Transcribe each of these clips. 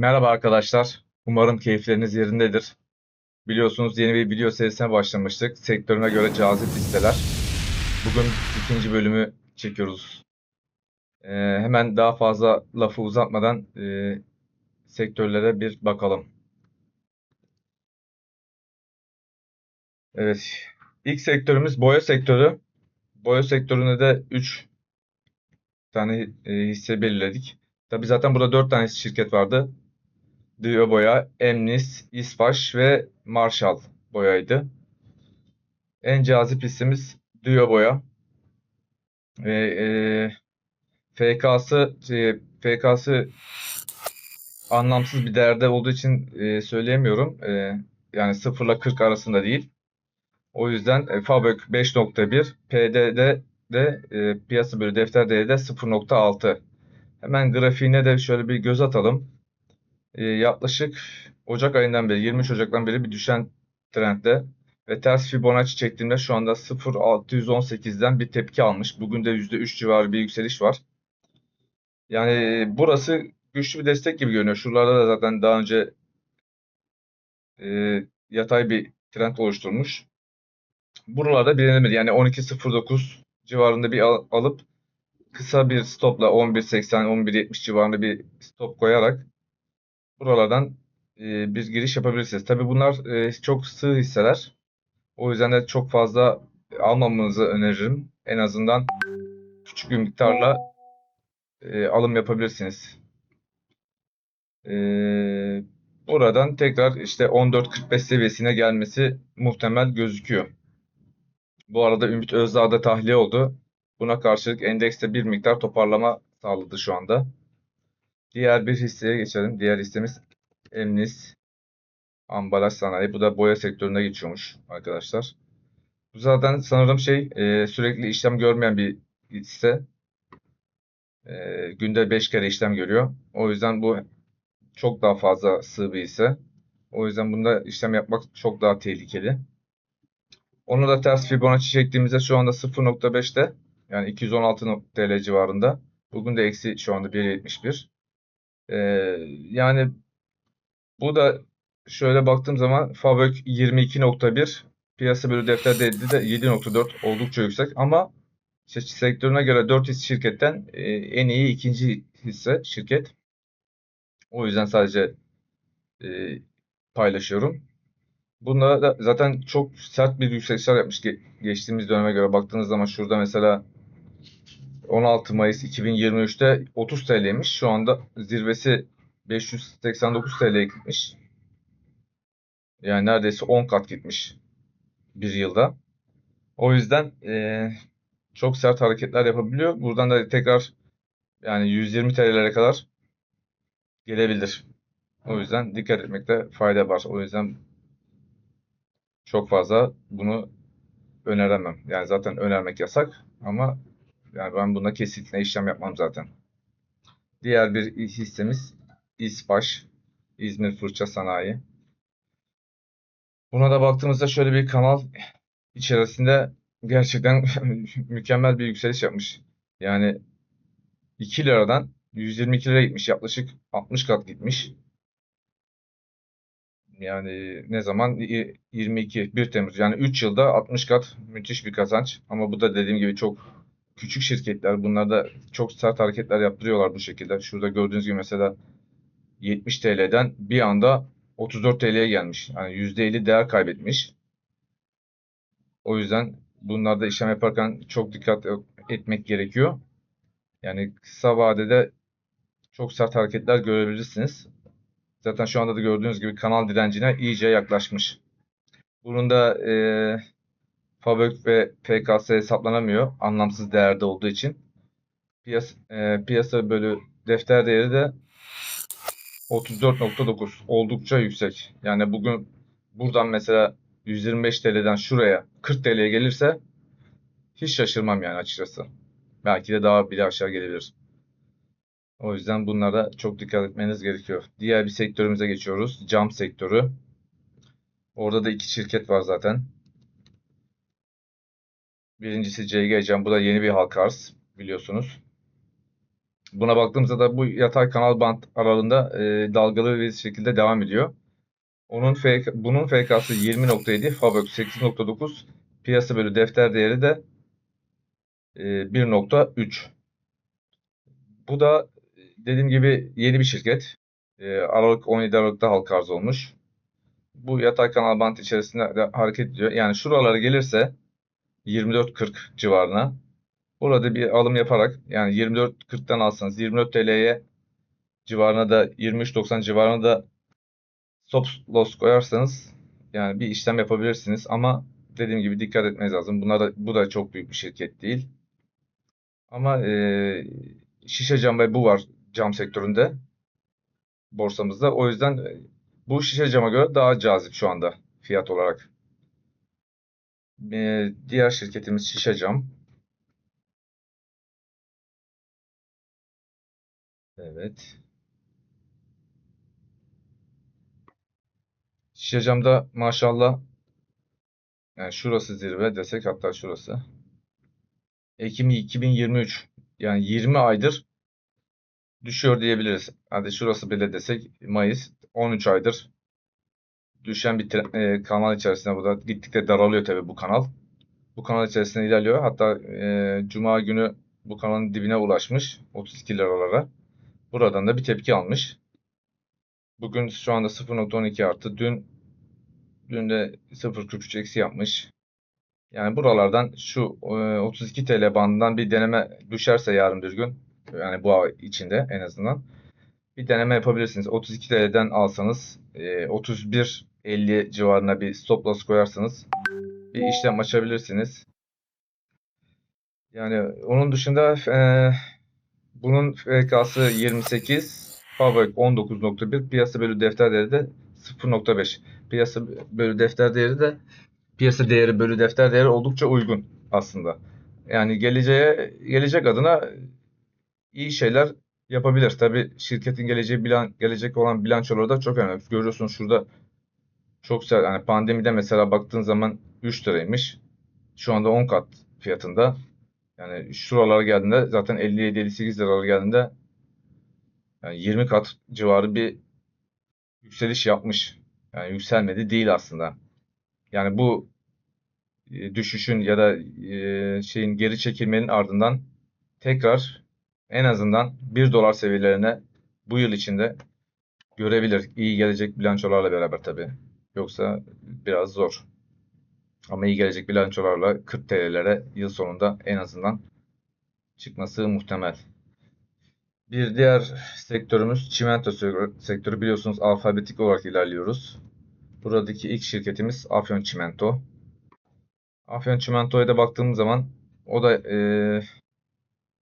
Merhaba arkadaşlar. Umarım keyifleriniz yerindedir. Biliyorsunuz yeni bir video serisine başlamıştık. Sektörüne göre cazip listeler. Bugün ikinci bölümü çekiyoruz. Ee, hemen daha fazla lafı uzatmadan e, sektörlere bir bakalım. Evet. İlk sektörümüz boya sektörü. Boya sektöründe de 3 tane e, hisse belirledik. Tabi zaten burada 4 tane şirket vardı. Dio Boya, Emnis, İspaş ve Marshall boyaydı. En cazip hissemiz Dio Boya. Ve e, FK'sı e, FK'sı anlamsız bir değerde olduğu için e, söyleyemiyorum. E, yani 0 ile 40 arasında değil. O yüzden e, Fabök 5.1, PD'de de e, piyasa bölü defter değeri de 0.6. Hemen grafiğine de şöyle bir göz atalım. E, yaklaşık Ocak ayından beri 23 Ocak'tan beri bir düşen trendde ve ters Fibonacci çektiğimde şu anda 0.618'den bir tepki almış. Bugün de %3 civarı bir yükseliş var. Yani burası güçlü bir destek gibi görünüyor. Şuralarda da zaten daha önce e, yatay bir trend oluşturmuş. Buralarda bir yani 12.09 civarında bir al- alıp kısa bir stopla 11.80 11.70 civarında bir stop koyarak buralardan e, bir giriş yapabilirsiniz. Tabii bunlar e, çok sığ hisseler. O yüzden de çok fazla almamanızı öneririm. En azından küçük bir miktarla e, alım yapabilirsiniz. E, buradan tekrar işte 14.45 seviyesine gelmesi muhtemel gözüküyor. Bu arada Ümit Özdağ da tahliye oldu. Buna karşılık endekste bir miktar toparlama sağladı şu anda. Diğer bir hisseye geçelim. Diğer hissemiz Emnis Ambalaj Sanayi. Bu da boya sektöründe geçiyormuş arkadaşlar. Bu zaten sanırım şey e, sürekli işlem görmeyen bir hisse. E, günde 5 kere işlem görüyor. O yüzden bu çok daha fazla sığ bir hisse. O yüzden bunda işlem yapmak çok daha tehlikeli. Onu da ters Fibonacci çektiğimizde şu anda 0.5'te yani 216 TL civarında. Bugün de eksi şu anda 1.71. Ee, yani bu da şöyle baktığım zaman Fabök 22.1 piyasa bölü defter değeri de 7.4 oldukça yüksek ama işte sektörüne göre 4 hisse şirketten e, en iyi ikinci hisse şirket. O yüzden sadece e, paylaşıyorum. Bunda da zaten çok sert bir yükselişler yapmış ge- geçtiğimiz döneme göre baktığınız zaman şurada mesela 16 Mayıs 2023'te 30 TL'ymiş. Şu anda zirvesi 589 TL'ye gitmiş. Yani neredeyse 10 kat gitmiş bir yılda. O yüzden eee, çok sert hareketler yapabiliyor. Buradan da tekrar yani 120 TL'lere kadar gelebilir. O yüzden dikkat etmekte fayda var. O yüzden çok fazla bunu öneremem. Yani zaten önermek yasak ama yani ben buna kesinlikle işlem yapmam zaten. Diğer bir hissemiz İSPAŞ, İzmir Fırça Sanayi. Buna da baktığımızda şöyle bir kanal içerisinde gerçekten mükemmel bir yükseliş yapmış. Yani 2 liradan 122 liraya gitmiş. Yaklaşık 60 kat gitmiş. Yani ne zaman? Y- 22, 1 Temmuz. Yani 3 yılda 60 kat müthiş bir kazanç. Ama bu da dediğim gibi çok küçük şirketler. Bunlar da çok sert hareketler yaptırıyorlar bu şekilde. Şurada gördüğünüz gibi mesela 70 TL'den bir anda 34 TL'ye gelmiş. Yani %50 değer kaybetmiş. O yüzden bunlarda işlem yaparken çok dikkat etmek gerekiyor. Yani kısa vadede çok sert hareketler görebilirsiniz. Zaten şu anda da gördüğünüz gibi kanal direncine iyice yaklaşmış. Bunun da e, Fabök ve FKS hesaplanamıyor. Anlamsız değerde olduğu için. Piyasa, e, piyasa bölü defter değeri de 34.9. Oldukça yüksek. Yani bugün buradan mesela 125 TL'den şuraya 40 TL'ye gelirse hiç şaşırmam yani açıkçası. Belki de daha bile aşağı gelebilir. O yüzden bunlara çok dikkat etmeniz gerekiyor. Diğer bir sektörümüze geçiyoruz. Cam sektörü. Orada da iki şirket var zaten. Birincisi CG Cam. Bu da yeni bir halka arz biliyorsunuz. Buna baktığımızda da bu yatay kanal bant aralığında e, dalgalı bir şekilde devam ediyor. Onun FK, bunun FK'sı 20.7, Fabök 8.9, piyasa bölü defter değeri de e, 1.3. Bu da e, dediğim gibi yeni bir şirket. E, Aralık 17 Aralık'ta halka arz olmuş. Bu yatay kanal bant içerisinde de hareket ediyor. Yani şuralara gelirse 24.40 civarına burada bir alım yaparak yani 24.40'tan alsanız 24 TL'ye civarına da 23.90 civarına da stop loss koyarsanız yani bir işlem yapabilirsiniz ama dediğim gibi dikkat etmeniz lazım. Bunlar da, bu da çok büyük bir şirket değil. Ama e, şişe cam ve bu var cam sektöründe borsamızda. O yüzden e, bu şişe cama göre daha cazip şu anda fiyat olarak. E, diğer şirketimiz şişe cam. Evet. Şişe camda maşallah yani şurası zirve desek hatta şurası. Ekim 2023 yani 20 aydır düşüyor diyebiliriz. Hadi şurası bile desek Mayıs 13 aydır düşen bir e, kanal içerisinde bu da gittikçe daralıyor tabii bu kanal. Bu kanal içerisinde ilerliyor. Hatta e, Cuma günü bu kanalın dibine ulaşmış 32 liralara. Buradan da bir tepki almış. Bugün şu anda 0.12 arttı. Dün dün de 0.43 eksi yapmış. Yani buralardan şu e, 32 TL bandından bir deneme düşerse yarın bir gün yani bu ay içinde en azından bir deneme yapabilirsiniz. 32 TL'den alsanız e, 31.50 civarına bir stop loss koyarsanız bir işlem açabilirsiniz. Yani onun dışında e, bunun FK'sı 28, Fabrik 19.1, piyasa bölü defter değeri de 0.5. Piyasa bölü defter değeri de piyasa değeri bölü defter değeri oldukça uygun aslında. Yani geleceğe gelecek adına iyi şeyler yapabilir. Tabii şirketin geleceği bilan gelecek olan bilançoları da çok önemli. Görüyorsunuz şurada çok güzel. Yani pandemide mesela baktığın zaman 3 liraymış. Şu anda 10 kat fiyatında. Yani şuralara geldiğinde zaten 57-58 liralara geldiğinde yani 20 kat civarı bir yükseliş yapmış. Yani yükselmedi değil aslında. Yani bu e, düşüşün ya da e, şeyin geri çekilmenin ardından tekrar en azından 1 dolar seviyelerine bu yıl içinde görebilir. İyi gelecek bilançolarla beraber tabii. Yoksa biraz zor. Ama iyi gelecek bilançolarla 40 TL'lere yıl sonunda en azından çıkması muhtemel. Bir diğer sektörümüz çimento sektörü. Biliyorsunuz alfabetik olarak ilerliyoruz. Buradaki ilk şirketimiz Afyon Çimento. Afyon Çimento'ya da baktığımız zaman o da e,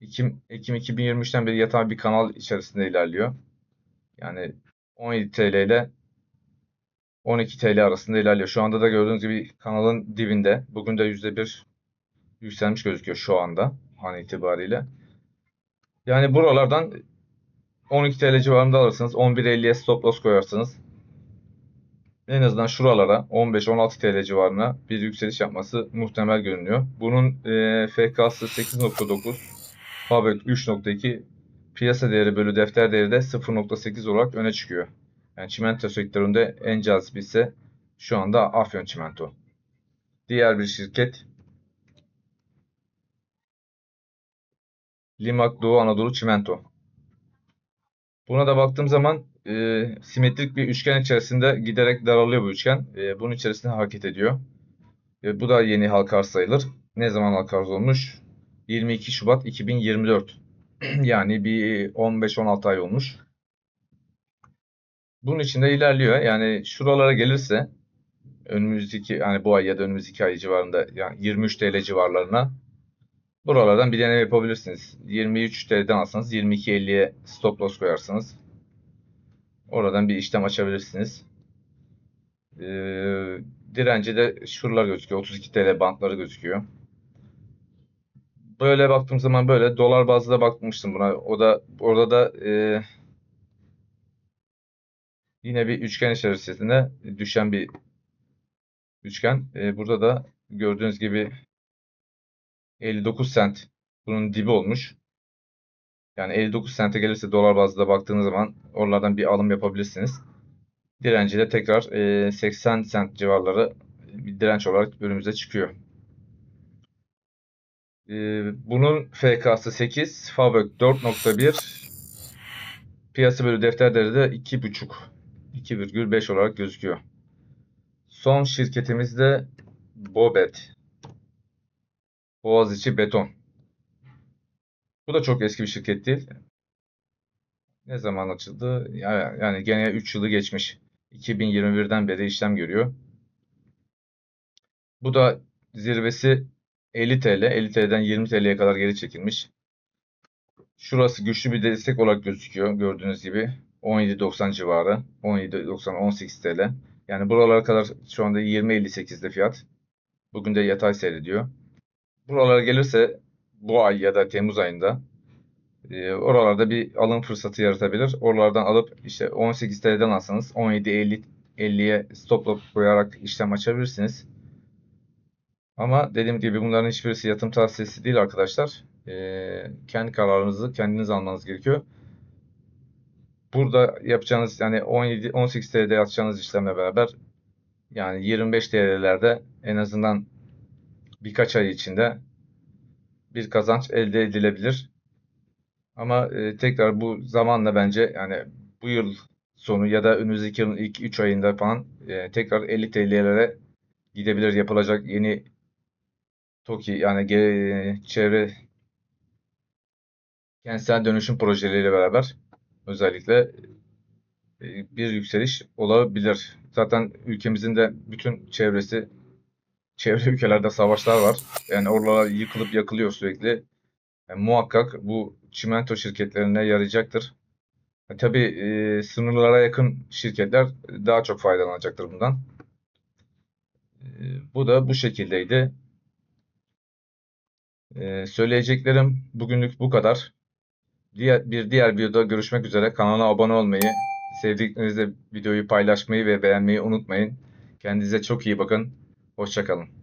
Ekim, Ekim 2023'ten beri yatay bir kanal içerisinde ilerliyor. Yani 17 TL ile 12 TL arasında ilerliyor. Şu anda da gördüğünüz gibi kanalın dibinde. Bugün de %1 yükselmiş gözüküyor şu anda an itibariyle. Yani buralardan 12 TL civarında alırsınız. 11.50'ye stop loss koyarsınız. En azından şuralara 15-16 TL civarına bir yükseliş yapması muhtemel görünüyor. Bunun e, FK'sı 8.9, Fabrik 3.2, piyasa değeri bölü defter değeri de 0.8 olarak öne çıkıyor. Yani çimento sektöründe en cazip ise şu anda Afyon Çimento. Diğer bir şirket Limak Doğu Anadolu Çimento. Buna da baktığım zaman e, simetrik bir üçgen içerisinde giderek daralıyor bu üçgen. E, bunun içerisinde hareket ediyor. E, bu da yeni halka arz sayılır. Ne zaman halka arz olmuş? 22 Şubat 2024. yani bir 15-16 ay olmuş. Bunun içinde ilerliyor. Yani şuralara gelirse önümüzdeki yani bu ay ya da önümüzdeki ay civarında yani 23 TL civarlarına buralardan bir deneme yapabilirsiniz. 23 TL'den alsanız 22.50'ye stop loss koyarsınız. Oradan bir işlem açabilirsiniz. Ee, direnci de şuralar gözüküyor. 32 TL bantları gözüküyor. Böyle baktığım zaman böyle dolar bazlı bakmıştım buna. O da orada da e, yine bir üçgen içerisinde düşen bir üçgen. E, burada da gördüğünüz gibi 59 sent bunun dibi olmuş. Yani 59 sente gelirse dolar bazında baktığınız zaman oralardan bir alım yapabilirsiniz. Direnci de tekrar e, 80 sent civarları bir direnç olarak önümüze çıkıyor. E, bunun FK'sı 8, Favök 4.1, piyasa bölü defter de 2.5, 2,5 olarak gözüküyor. Son şirketimiz de Bobet. Boğaziçi Beton. Bu da çok eski bir şirket değil. Ne zaman açıldı? Ya- Yani gene 3 yılı geçmiş. 2021'den beri işlem görüyor. Bu da zirvesi 50 TL. 50 TL'den 20 TL'ye kadar geri çekilmiş. Şurası güçlü bir destek olarak gözüküyor. Gördüğünüz gibi 17.90 civarı. 17.90 18 TL. Yani buralara kadar şu anda 20.58'de fiyat. Bugün de yatay seyrediyor. Buralara gelirse bu ay ya da Temmuz ayında e, oralarda bir alım fırsatı yaratabilir. Oralardan alıp işte 18 TL'den alsanız 17.50 50'ye stop loss koyarak işlem açabilirsiniz. Ama dediğim gibi bunların hiçbirisi yatırım tavsiyesi değil arkadaşlar. E, kendi kararınızı kendiniz almanız gerekiyor. Burada yapacağınız yani 17 18 TL'de yapacağınız işlemle beraber yani 25 TL'lerde en azından birkaç ay içinde bir kazanç elde edilebilir. Ama e, tekrar bu zamanla bence yani bu yıl sonu ya da önümüzdeki yılın ilk 3 ayında falan e, tekrar 50 TL'lere gidebilir yapılacak yeni TOKİ yani ge- çevre kentsel dönüşüm projeleriyle beraber özellikle e, bir yükseliş olabilir. Zaten ülkemizin de bütün çevresi çevre ülkelerde savaşlar var. Yani oralar yıkılıp yakılıyor sürekli. Yani muhakkak bu çimento şirketlerine yarayacaktır. E, tabii e, sınırlara yakın şirketler daha çok faydalanacaktır bundan. E, bu da bu şekildeydi. E, söyleyeceklerim bugünlük bu kadar. Diğer, bir diğer videoda görüşmek üzere. Kanala abone olmayı, sevdiklerinizle videoyu paylaşmayı ve beğenmeyi unutmayın. Kendinize çok iyi bakın. Hoşçakalın.